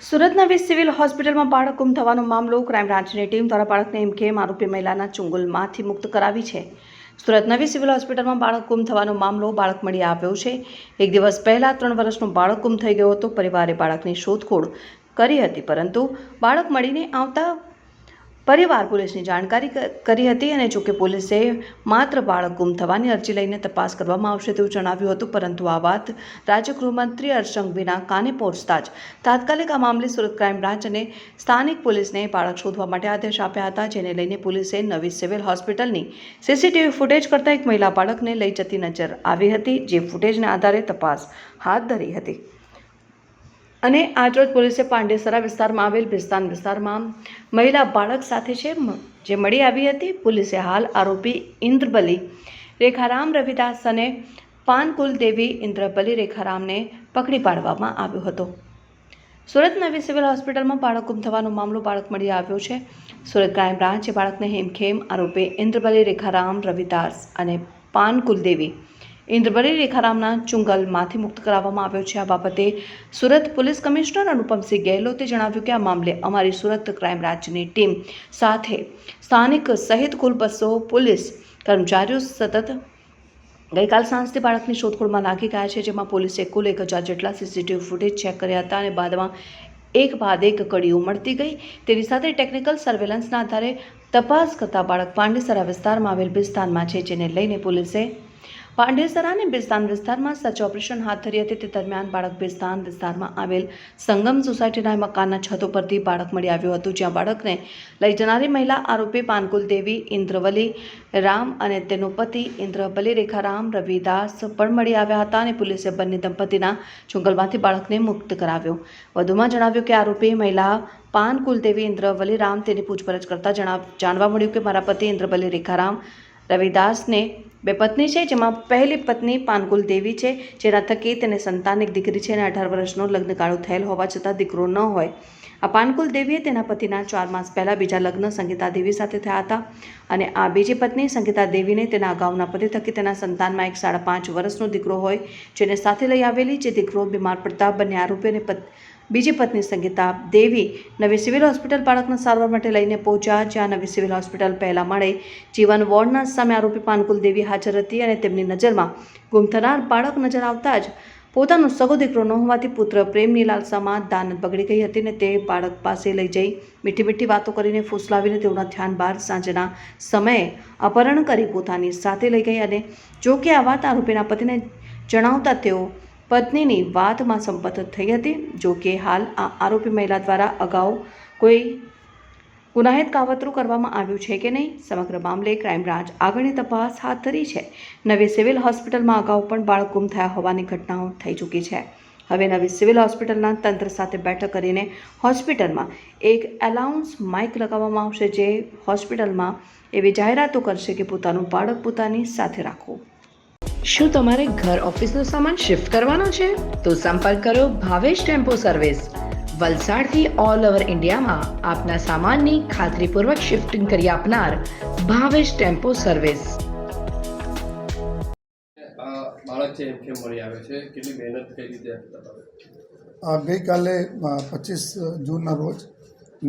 સુરતના નવી સિવિલ હોસ્પિટલમાં બાળક ગુમ થવાનો મામલો ક્રાઇમ બ્રાન્ચની ટીમ દ્વારા બાળકને એમ કેમ આરોપી મહિલાના ચુંગલમાંથી મુક્ત કરાવી છે. સુરત નવી સિવિલ હોસ્પિટલમાં બાળક ગુમ થવાનો મામલો બાળક મળી આવ્યો છે. એક દિવસ પહેલા ત્રણ વર્ષનો બાળક ગુમ થઈ ગયો હતો. પરિવારે બાળકની શોધખોળ કરી હતી, પરંતુ બાળક મળીને આવતા પરિવાર પોલીસની જાણકારી કરી હતી અને જોકે પોલીસે માત્ર બાળક ગુમ થવાની અરજી લઈને તપાસ કરવામાં આવશે તેવું જણાવ્યું હતું, પરંતુ આ વાત રાજ્ય ગૃહમંત્રી હર્ષ સંઘવીના કાને પહોંચતા જ તાત્કાલિક આ મામલે સુરત ક્રાઇમ બ્રાન્ચ અને સ્થાનિક પોલીસને બાળક શોધવા માટે આદેશ આપ્યા હતા, જેને લઈને પોલીસે નવી સિવિલ હોસ્પિટલની સીસીટીવી ફૂટેજ કરતાં એક મહિલા બાળકને લઈ જતી નજર આવી હતી, જે ફૂટેજના આધારે તપાસ હાથ ધરી હતી. અને આજરોજ પોલીસે પાંડેસરા વિસ્તારમાં આવેલ ભિસ્તાન વિસ્તારમાં મહિલા બાળક સાથે છે જે મળી આવી હતી. પોલીસે હાલ આરોપી ઇન્દ્રબલી રેખારામ રવિદાસ અને પાનકુલ દેવી ઇન્દ્રબલી રેખારામને પકડી પાડવામાં આવ્યો હતો. સુરત નવી સિવિલ હોસ્પિટલમાં બાળક ગુમ થવાનો મામલો બાળક મળી આવ્યો છે. સુરત ક્રાઇમ બ્રાન્ચે બાળકને હેમખેમ આરોપી ઇન્દ્રબલી રેખારામ રવિદાસ અને પાનકુલ દેવી ઇન્દ્રબલી રેખારામના ચુંગલમાંથી મુક્ત કરાવવામાં આવ્યો છે. આ બાબતે સુરત પોલીસ કમિશનર અનુપમસિંહ ગેહલોતે જણાવ્યું કે આ મામલે અમારી સુરત ક્રાઇમ બ્રાન્ચની ટીમ સાથે સ્થાનિક સહિત કુલ બસો પોલીસ કર્મચારીઓ સતત ગઈકાલ સાંજથી બાળકની શોધખોળમાં લાગી ગયા છે, જેમાં પોલીસે કુલ એક હજાર જેટલા સીસીટીવી ફૂટેજ ચેક કર્યા હતા અને બાદમાં એક બાદ એક કડીઓ મળતી ગઈ. તેની સાથે ટેકનિકલ સર્વેલન્સના આધારે તપાસ કરતા બાળક પાંડેસરા વિસ્તારમાં આવેલ બિસ્તાનમાં છે, જેને લઈને પોલીસે પાંડેસરા અને બિસ્તાન વિસ્તારમાં સર્ચ ઓપરેશન હાથ ધરી હતી. તે દરમિયાન બાળક બિસ્તાન વિસ્તારમાં આવેલ સંગમ સોસાયટીના મકાનના છતો પરથી બાળક મળી આવ્યું હતું, જ્યાં બાળકને લઈ જનારી મહિલા આરોપી પાનકુલ દેવી, ઇન્દ્રવલી રામ અને તેનો પતિ ઇન્દ્રબલી રેખારામ રવિદાસ પણ મળી આવ્યા હતા અને પોલીસે બંને દંપતીના ચુંગલમાંથી બાળકને મુક્ત કરાવ્યો. વધુમાં જણાવ્યું કે આરોપી મહિલા પાન કુલદેવી ઇન્દ્રવલી રામ તેની પૂછપરછ કરતા જાણવા મળ્યું કે મારા પતિ ઇન્દ્રબલી રેખારામ રવિદાસને બે પત્ની છે, જેમાં પહેલી પત્ની પાનકુલ દેવી છે, જેના થકી તેને સંતાન એક દીકરી છે અને અઢાર વર્ષનો લગ્નગાળો થયેલ હોવા છતાં દીકરો ન હોય. આ પાનકુલ દેવીએ તેના પતિના ચાર માસ પહેલાં બીજા લગ્ન સંગીતા દેવી સાથે થયા હતા અને આ બીજી પત્ની સંગીતા દેવીને તેના અગાઉના પતિ થકી તેના સંતાનમાં એક સાડા પાંચ વર્ષનો દીકરો હોય, જેને સાથે લઈ આવેલી જે દીકરો બીમાર પડતા બંને આરોપીને બીજી પત્ની સંગીતા દેવી નવી સિવિલ હોસ્પિટલ બાળકના સારવાર માટે લઈને પહોંચ્યા. જ્યાં નવી સિવિલ હોસ્પિટલ પહેલા માળે જીવન વોર્ડના સામે આરોપી પાનકુલ દેવી હાજર હતી અને તેમની નજરમાં ગુમ થનાર બાળક નજર આવતા જ પોતાનો સગો દીકરો ન હોવાથી પુત્ર પ્રેમની લાલસામાં દાનત બગડી ગઈ હતી ને તે બાળક પાસે લઈ જઈ મીઠી મીઠી વાતો કરીને ફૂસલાવીને તેઓના ધ્યાન બહાર સાંજના સમયે અપહરણ કરી પોતાની સાથે લઈ ગઈ અને જો કે આ વાત આરોપીના પતિને જણાવતા તેઓ પત્નીની વાતમાં સંપત થઈ હતી. જો કે હાલ આ આરોપી મહિલા દ્વારા અગાઉ કોઈ ગુનાહિત કાવતરું કરવામાં આવ્યું છે કે નહીં, સમગ્ર મામલે ક્રાઇમ બ્રાન્ચ આગળની તપાસ હાથ ધરી છે. નવી સિવિલ હોસ્પિટલમાં અગાઉ પણ બાળક ગુમ થયા હોવાની ઘટનાઓ થઈ ચૂકી છે. હવે નવી સિવિલ હોસ્પિટલના તંત્ર સાથે બેઠક કરીને હોસ્પિટલમાં એક એલાઉન્સ માઇક લગાવવામાં આવશે જે હોસ્પિટલમાં એવી જાહેરાતો કરશે કે પોતાનું બાળક પોતાની સાથે રાખવું. શું તમારે ઘર ઓફિસનો સામાન શિફ્ટ કરવાનો છે? તો સંપર્ક કરો ભાવેશ ટેમ્પો સર્વિસ. વલસાડથી ઓલ ઓવર ઇન્ડિયામાં આપના સામાનની ખાતરીપૂર્વક શિફ્ટિંગ કરી આપનાર ભાવેશ ટેમ્પો સર્વિસ. બાળક છે એમ કેમ મળી આવે છે? કેટલી મહેનત કઈ રીતે ગઈકાલે પચીસ જૂનના રોજ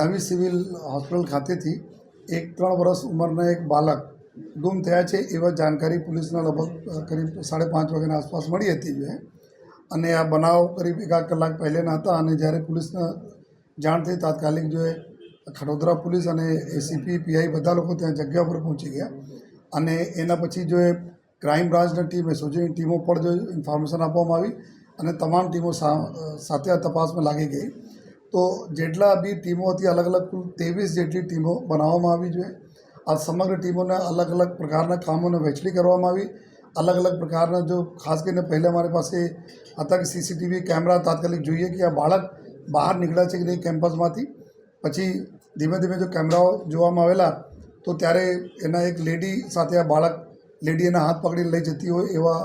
નવી સિવિલ હોસ્પિટલ ખાતેથી એક ત્રણ વર્ષ ઉંમરના એક બાળક ગુમ થયા છે એવા જાણકારી પોલીસના લગભગ કરીબ સાડા પાંચ વાગ્યાના આસપાસ મળી હતી જે. અને આ બનાવ કરીબ એકાદ કલાક પહેલેના હતા અને જ્યારે પોલીસને જાણ થઈ તાત્કાલિક જોએ ખડોદરા પોલીસ અને એસીપી, પીઆઈ બધા લોકો ત્યાં જગ્યા પર પહોંચી ગયા. અને એના પછી જો ક્રાઇમ બ્રાન્ચની ટીમ એસઓજીની ટીમો પર જો ઇન્ફોર્મેશન આપવામાં આવી અને તમામ ટીમો સાથે આ તપાસમાં લાગી ગઈ. તો જેટલા બી ટીમો હતી અલગ અલગ કુલ ત્રેવીસ જેટલી ટીમો બનાવવામાં આવી જોઈએ આ સમગ્ર ટીમોના અલગ અલગ પ્રકારના કામોને વહેંચણી કરવામાં આવી. અલગ અલગ પ્રકારના જો ખાસ કરીને પહેલાં મારી પાસે હતા કે સીસીટીવી કેમેરા તાત્કાલિક જોઈએ કે આ બાળક બહાર નીકળ્યા છે કે નહીં કેમ્પસમાંથી. પછી ધીમે ધીમે જો કેમેરાઓ જોવામાં આવેલા, તો ત્યારે એના એક લેડી સાથે આ બાળક લેડી એના હાથ પકડીને લઈ જતી હોય એવા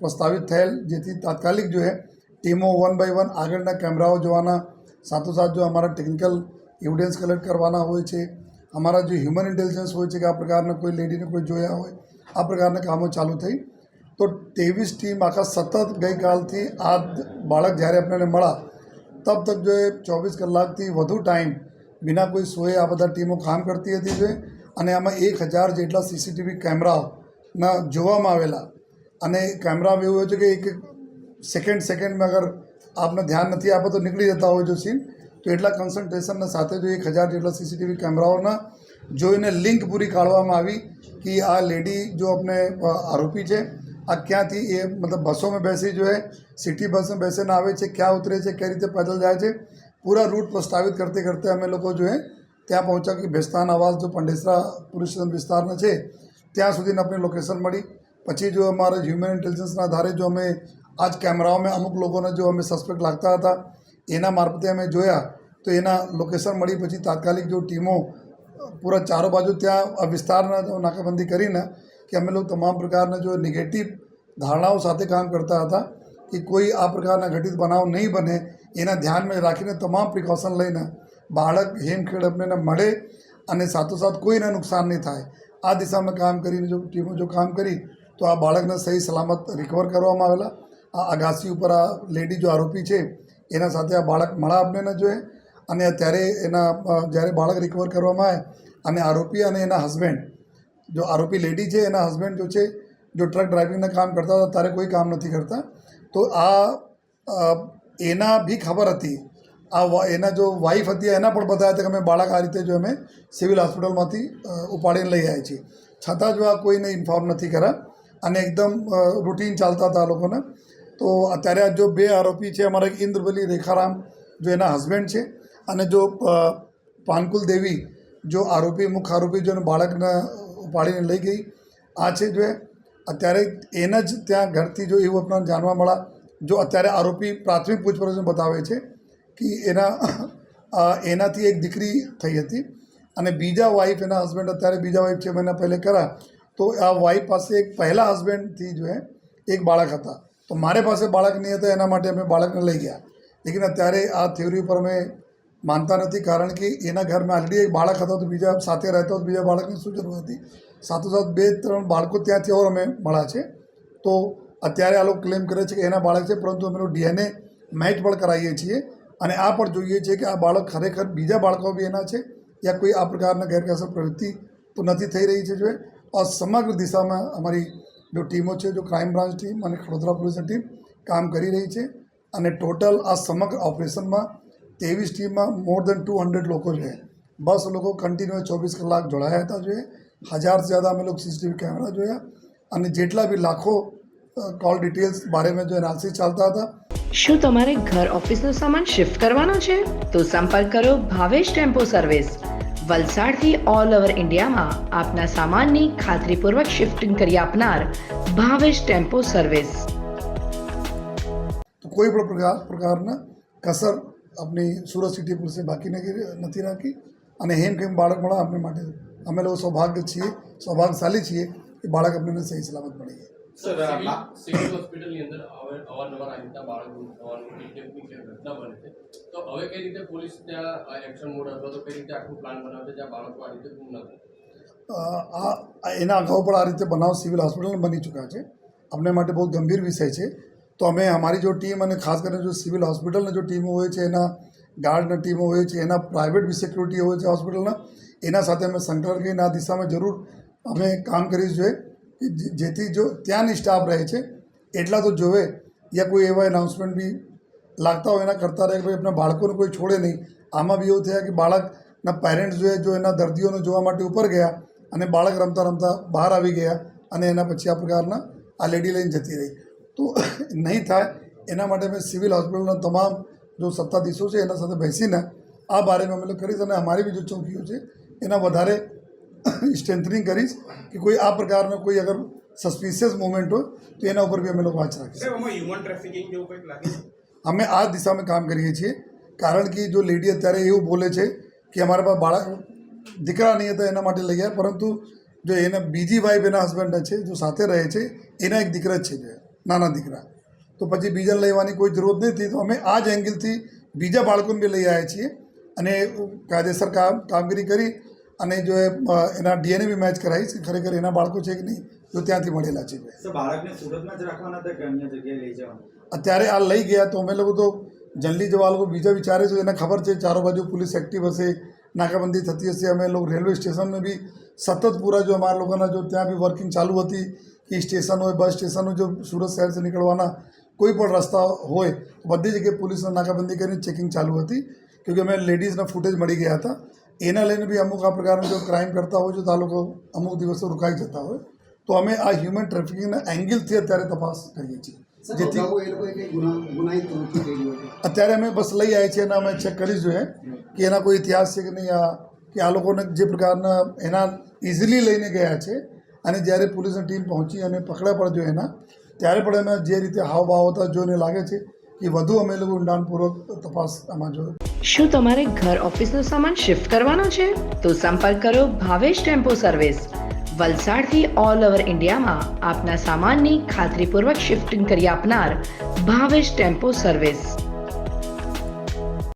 પ્રસ્તાવિત થયેલ, જેથી તાત્કાલિક જો હે, ટીમો વન બાય વન આગળના કેમેરાઓ જોવાના, સાથોસાથ જો અમારા ટેકનિકલ એવિડન્સ કલેક્ટ કરવાના હોય છે અમારા જે હ્યુમન ઇન્ટેલિજન્સ હોય છે કે આ પ્રકારના કોઈ લેડીને કોઈ જોયા હોય, આ પ્રકારના કામો ચાલુ થઈ. તો ત્રેવીસ ટીમ આખા સતત ગઈકાલથી આ બાળક જ્યારે આપણને મળ્યા તબ તક જો એ ચોવીસ કલાકથી વધુ ટાઈમ વિના કોઈ સોએ આ બધા ટીમો કામ કરતી હતી જોઈએ અને આમાં એક હજાર જેટલા સીસીટીવી કેમેરાઓના જોવામાં આવેલા. અને કેમેરામાં એવું હોય છે કે એક સેકન્ડ સેકન્ડમાં અગર આપને ધ્યાન નથી આપે તો નીકળી જતા હોય જો સીન તો એટલા કન્સન્ટ્રેશનના સાથે જો એક હજાર જેટલા સીસીટીવી કેમેરાઓના જોઈને લિંક પૂરી કાઢવામાં આવી કે આ લેડી જો આપણે આરોપી છે, આ ક્યાંથી એ, મતલબ બસોમાં બેસી જો है સિટી બસમાં બેસીને આવે છે, ક્યાં ઉતરે છે, કઈ રીતે પેદલ જાય છે, પૂરા રૂટ પ્રસ્તાવિત કરતે કરતે અમે લોકો જો ત્યાં પહોંચ્યા કે ભેસ્તાન આવાસ જો પંડેસરા પોલીસ સ્ટેશન વિસ્તારના છે, ત્યાં સુધીને આપણે લોકેશન મળી. પછી જો અમારા હ્યુમન ઇન્ટેલિજન્સના આધારે જો અમે આજ કેમેરાઓમાં અમુક લોકોને જો અમે સસ્પેક્ટ લાગતા હતા એના મારફતે અમે જોયા તો એના લોકેશન મળી પછી તાત્કાલિક જો ટીમો પૂરા ચારો બાજુ ત્યાં વિસ્તારના નાકાબંધી કરીને કે અમે લોકો તમામ પ્રકારના જો નેગેટિવ ધારણાઓ સાથે કામ કરતા હતા કે કોઈ આ પ્રકારના ઘટિત બનાવ નહીં બને, એના ધ્યાનમાં રાખીને તમામ પ્રિકોશન લઈને બાળક હેમખેડ આપણને મળે અને સાથોસાથ કોઈને નુકસાન નહીં થાય. આ દિશામાં કામ કરીને જો ટીમો જો કામ કરી તો આ બાળકને સહી સલામત રિકવર કરવામાં આવેલા. આ અગાસી ઉપર આ લેડી જો આરોપી છે એના સાથે આ બાળક મળા આપને ન જોઈએ અને ત્યારે એના જ્યારે બાળક રિકવર કરવામાં આવે અને આરોપી અને એના હસબન્ડ જો આરોપી લેડી છે, એના હસબન્ડ જો છે, જો ટ્રક ડ્રાઇવિંગના કામ કરતા હતા, ત્યારે કોઈ કામ નથી કરતા. તો આ એના બી ખબર હતી. આ એના જો વાઈફ હતી, એના પણ બતાવ્યા હતા કે અમે બાળક આ રીતે જો અમે સિવિલ હોસ્પિટલમાંથી ઉપાડીને લઈ આવ્યા છીએ. છતાં જો આ કોઈને ઇન્ફોર્મ નથી કર્યા અને એકદમ રૂટીન ચાલતા હતા આ લોકોને તો અત્યારે આ જો બે આરોપી છે, અમારા એક ઇન્દ્રવલી રેખારામ, જો એના હસબન્ડ છે, અને જો પાનકુલ દેવી, જો આરોપી મુખ્ય આરોપી જો બાળકને ઉપાડીને લઈ ગઈ, આ છે જો અત્યારે એના જ ત્યાં ઘરથી જો એવું આપણને જાણવા મળ્યા, જો અત્યારે આરોપી પ્રાથમિક પૂછપરછ બતાવે છે કે એના એનાથી એક દીકરી થઈ હતી, અને બીજા વાઈફ એના હસબન્ડ અત્યારે બીજા વાઈફ છે મહિના પહેલે કરા તો આ વાઈફ પાસે એક પહેલાં હસબન્ડથી જો એ, એક બાળક હતા. તો મારે પાસે બાળક નહીં હતા, એના માટે અમે બાળકને લઈ ગયા. લેકિન અત્યારે આ થિયરી ઉપર અમે માનતા નથી, કારણ કે એના ઘરમાં ઓલરેડી એક બાળક હતો, તો બીજા સાથે રહેતો તો બીજા બાળકની શું જરૂર હતી? સાથોસાથ બે ત્રણ બાળકો ત્યાંથી ઓર અમે મળ્યા છે. તો અત્યારે આ લોકો ક્લેમ કરે છે કે એના બાળક છે, પરંતુ અમે ડીએનએ મેચ પણ કરાવીએ છીએ. અને આ પણ જોઈએ છીએ કે આ બાળક ખરેખર બીજા બાળકો બી એના છે, યા કોઈ આ પ્રકારના ગેરકાયદેસર પ્રવૃત્તિ તો નથી થઈ રહી છે જો આ સમગ્ર દિશામાં અમારી જો ટીમો છે, જો ક્રાઇમ બ્રાન્ચ ટીમ અને ખડોદરા પોલીસની ટીમ કામ કરી રહી છે અને ટોટલ આ સમગ્ર ઓપરેશનમાં ત્રેવીસ ટીમમાં મોર દેન ટુ હંડ્રેડ લોકો છે. બસ લોકો કન્ટિન્યુ ચોવીસ કલાક જોડાયા હતા જોઈએ. હજારથી જ્યાદા અમે લોકો સીસીટીવી કેમેરા જોયા અને જેટલા બી લાખો કોલ ડિટેલ્સ બારેમાં જો એનાલિસિસ ચાલતા હતા. શું તમારે ઘર ઓફિસનો સામાન શિફ્ટ કરવાનો છે? તો સંપર્ક કરો ભાવેશ ટેમ્પો સર્વિસ વલસાડથી ઓલ ઓવર ઇન્ડિયામાં આપના સામાનની ખાતરીપૂર્વક શિફ્ટિંગ કરી આપનાર ભાવેશ ટેમ્પો સર્વિસ કોઈ પણ પ્રકાર, પ્રકારના કસર આપણી સુરત સિટી પોલીસે બાકી નથી રાખી અને હેમ કેમ બાળક મળે આપણે માટે. અમે લોકો સૌભાગ્ય છીએ સૌભાગ્યશાલી છીએ કે બાળક આપણને સહી સલામત મળી સર સિવિલ સિવિલ હોસ્પિટલની અંદર હવે અવારનવાર આવી રીતના બાળક થવાનું કિડનેપની ઘટના બને છે. તો હવે કઈ રીતે પોલીસ ત્યાં એક્શન મોડ અથવા તો કઈ રીતે આખું પ્લાન બનાવે છે જ્યાં બાળકો આ રીતે ગુમ ન આ આ એના અગાઉ પણ આ રીતે બનાવ સિવિલ હોસ્પિટલમાં બની ચૂક્યા છે. અમને માટે બહુ ગંભીર વિષય છે. તો અમે અમારી જો ટીમ અને ખાસ કરીને જો સિવિલ હોસ્પિટલની જો ટીમો હોય છે એના ગાર્ડના ટીમો હોય છે એના પ્રાઇવેટ બી સિક્યુરિટી હોય છે હોસ્પિટલના એના સાથે અમે સંકલન કરીને આ દિશામાં જરૂર અમે કામ કરીશું જોઈએ જેથી જો ત્યાંની સ્ટાફ રહે છે, એટલા તો જોવે, યા કોઈ એવા એનાઉન્સમેન્ટ બી લાગતા હોય, એના કરતા રહે કે ભાઈ આપણા બાળકોને કોઈ છોડે નહીં. આમાં બી એવું થયા કે બાળકના પેરેન્ટ્સ જોઈએ જો એના દર્દીઓને જોવા માટે ઉપર ગયા અને બાળક રમતા રમતા બહાર આવી ગયા અને એના પછી આ પ્રકારના આ લેડી લઈને જતી રહી. તો નહીં થાય, એના માટે મેં સિવિલ હોસ્પિટલના તમામ જો સત્તાધીશો છે એના સાથે બેસીને આ બારેમાં અમે લોકો કરીશ અને અમારી બી જો ચોકીઓ છે, એના વધારે સ્ટ્રેન્થનિંગ કરીશ કે કોઈ આ પ્રકારનો કોઈ અગર સસ્પિશિયસ મુવમેન્ટ હોય તો એના ઉપર બી અમે લોકો વાંચ રાખીશું? અમે આ દિશામાં કામ કરીએ છીએ. કારણ કે જો લેડી અત્યારે એવું બોલે છે કે અમારા પાસે બાળક દીકરા નહીં હતા એના માટે લઈ ગયા પરંતુ જો એના બીજી વાઈફ એના હસબન્ડ છે જો સાથે રહે છે એના એક દીકરા જ છે જો નાના દીકરા. તો પછી બીજાને લેવાની કોઈ જરૂરત નથી તો અમે આ જ એંગલથી બીજા બાળકોને બી લઈ આવ્યા છીએ અને કાયદેસર કામ કામગીરી કરી અને જો એના ડીએનએ બી મેચ કરાવીશ છે ખરેખર એના બાળકો છે કે નહીં જો ત્યાંથી મળેલા છે. અત્યારે આ લઈ ગયા તો અમે લોકો તો જલ્દી જવા લોકો બીજા વિચારે છે એને ખબર છે ચારો બાજુ પોલીસ એક્ટિવ હશે નાકાબંધી થતી હશે અમે લોકો રેલવે સ્ટેશનને બી સતત પૂરા જો અમારા લોકોના જો ત્યાં બી વર્કિંગ ચાલુ હતી કે સ્ટેશન હોય બસ સ્ટેશન હોય જો સુરત શહેરથી નીકળવાના કોઈ પણ રસ્તા હોય બધી જગ્યાએ પોલીસને નાકાબંધી કરીને ચેકિંગ ચાલુ હતી કેમકે અમે લેડીઝના ફૂટેજ મળી ગયા હતા. એના લઈને બી અમુક આ પ્રકારના જો ક્રાઇમ કરતા હોય છે તો આ લોકો અમુક દિવસો રોકાઈ જતા હોય તો અમે આ હ્યુમન ટ્રાફિકિંગના એંગલથી અત્યારે તપાસ કરીએ છીએ. જેથી કરી અત્યારે અમે બસ લઈ આવ્યા છીએ અને અમે ચેક કરીશું એ કે એના કોઈ ઇતિહાસ છે કે નહીં આ કે આ લોકોને જે પ્રકારના એના ઇઝીલી લઈને ગયા છે. અને જ્યારે પોલીસની ટીમ પહોંચી અને પકડ્યા જો એના ત્યારે પણ એમાં જે રીતે હાવભાવ હતા જોઈને લાગે છે કે વધુ અમે લોકો ઊંડાણપૂર્વક તપાસ આમાં જોયું. શું તમારે ઘર ઓફિસનો સામાન શિફ્ટ કરવાનો છે? તો સંપર્ક કરો ભાવેશ ટેમ્પો સર્વિસ. વલસાડથી ઓલ ઓવર ઇન્ડિયામાં આપના સામાનની ખાતરીપૂર્વક શિફ્ટિંગ કરી આપનાર ભાવેશ ટેમ્પો સર્વિસ.